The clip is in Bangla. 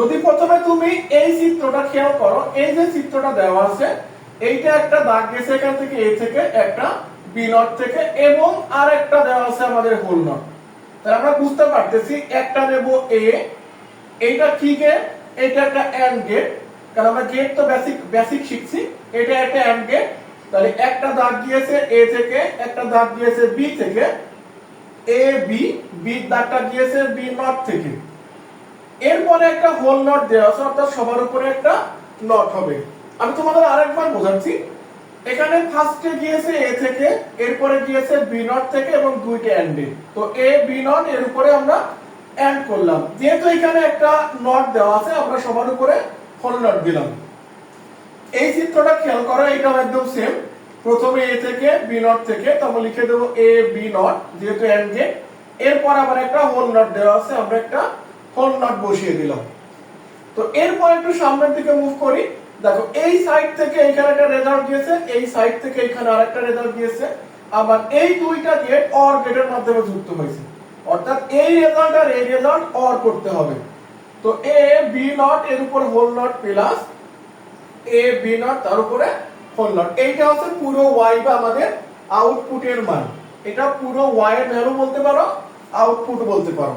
যদি প্রথমে তুমি এই চিত্রটা খেয়াল করো, এই যে চিত্রটা দেওয়া আছে, এইটা একটা দাগ গেছে এখান থেকে এ থেকে, একটা বি নট থেকে, এবং আর একটা দেওয়া আছে আমাদের হোল নট তাহলে আমরা বুঝতে পারতেছি একটা নেব এ এইটা কি গেট এটা একটা এন্ড গেট কারণ আমরা গেট তো বেসিক বেসিক শিখছি এটা একটা এন্ড গেট তাহলে একটা দাগ গিয়েছে এ থেকে, একটা দাগ গিয়েছে বি থেকে এ বি বি দাগটা গিয়েছে বি নট থেকে। এরপরে একটা হোল নট দেওয়া আছে, অর্থাৎ সবার উপরে একটা নট হবে। আমি তোমাদের আরেকবার বোঝাচ্ছি। এখানে ফার্স্টে গিয়েছে এ থেকে, এরপরে গিয়েছে বি নট থেকে এবং দুইটা এন্ডে তো এ বি নট এর উপরে আমরা এন্ড করলাম। যেহেতু এখানে একটা নট দেওয়া আছে, আমরা সবার উপরে হোল নট দিলাম। এই চিত্রটা খেয়াল করো, এটাও একদম সেম প্রথমে এ থেকে বি নট থেকে, তো আমরা লিখে দেবো এ বি নট যেহেতু এন্ড গেট এরপর আবার একটা হোল নট দেওয়া আছে, আমরা একটা হোল নট বসিয়ে দিলাম। তো এরপর একটু সামনের দিকে মুভ করি। দেখো, এই সাইড থেকে এখানে একটা রেজাল্ট দিয়েছে, এই সাইড থেকে এখানে আরেকটা রেজাল্ট দিয়েছে। আবার এই দুইটা গেট অর গেটের মাধ্যমে যুক্ত হয়েছে। অর্থাৎ এই রেজাল্ট আর এই রেজাল্ট অর করতে হবে। তো এ বি নট এর উপর whole not plus A B not তার উপরে হোল নট এইটা হচ্ছে পুরো ওয়াই বা আমাদের আউটপুটের মান। এটা পুরো ওয়াই এর ভ্যালু বলতে পারো আউটপুট বলতে পারো।